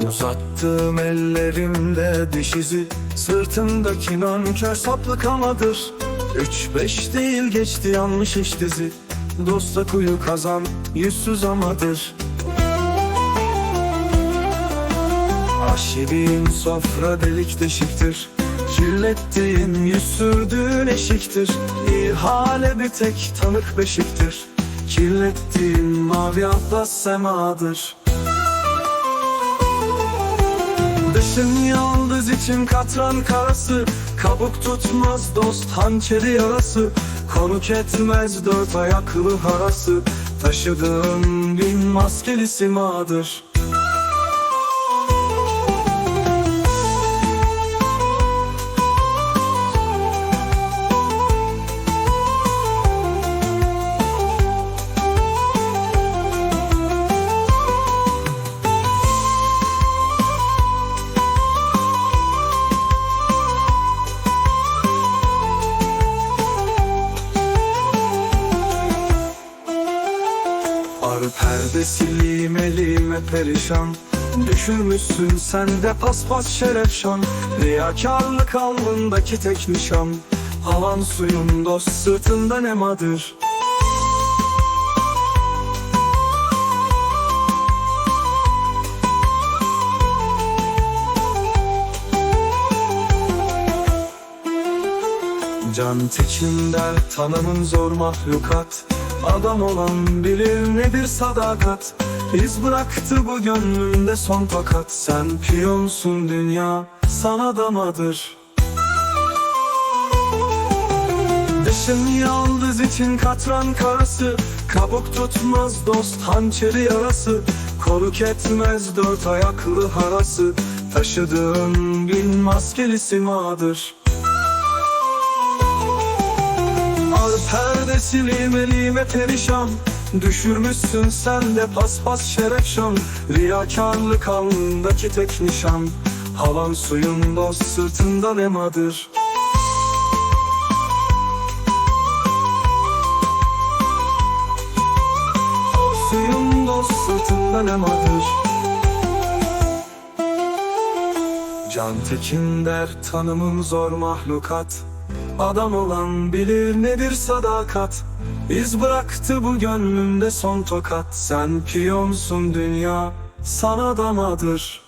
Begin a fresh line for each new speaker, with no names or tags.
Bıraktığım ellerimde diş izi Sırtımdaki nankör saplık amadır Üç beş değil geçti yanlış iş dizi Dosta kuyu kazan yüzsüz amadır. Aşirin sofra delik deşiktir Kirlettiğin yüz sürdüğün eşiktir. İhale bir tek tanık beşiktir Kirlettiğin mavi atlas semadır Dışın yıldız için katran karası. Kabuk tutmaz dost hançeri yarası Konuk etmez dört ayaklı harası. Taşıdığın bin maskeli simadır Ar perdesi lime lime perişan? Düşürmüşsün sen de paspas şeref şan Riyakarlık alnındaki tek nişan. Havan suyun dost sırtında nemadır Can tekin der tanımın zor mahlukat Adam olan bilir nedir sadakat? İz bıraktı bu gönlümde son fakat. Sen piyonsun dünya sana damadır. Dışın yaldız için katran karası. Kabuk tutmaz dost hançeri yarası. Koruk etmez dört ayaklı harası. Taşıdığın bin maskeli simadır Ar perdesi lime perişan. Düşürmüşsün sen de paspas şeref şan Riyakarlık alnındaki tek nişan. Havan suyun dost sırtında emadır Suyun dost sırtında emadır Can tekin der tanımım zor mahlukat Adam olan bilir nedir sadakat? İz bıraktı bu gönlümde son tokat. Sen piyonsun dünya sana damadır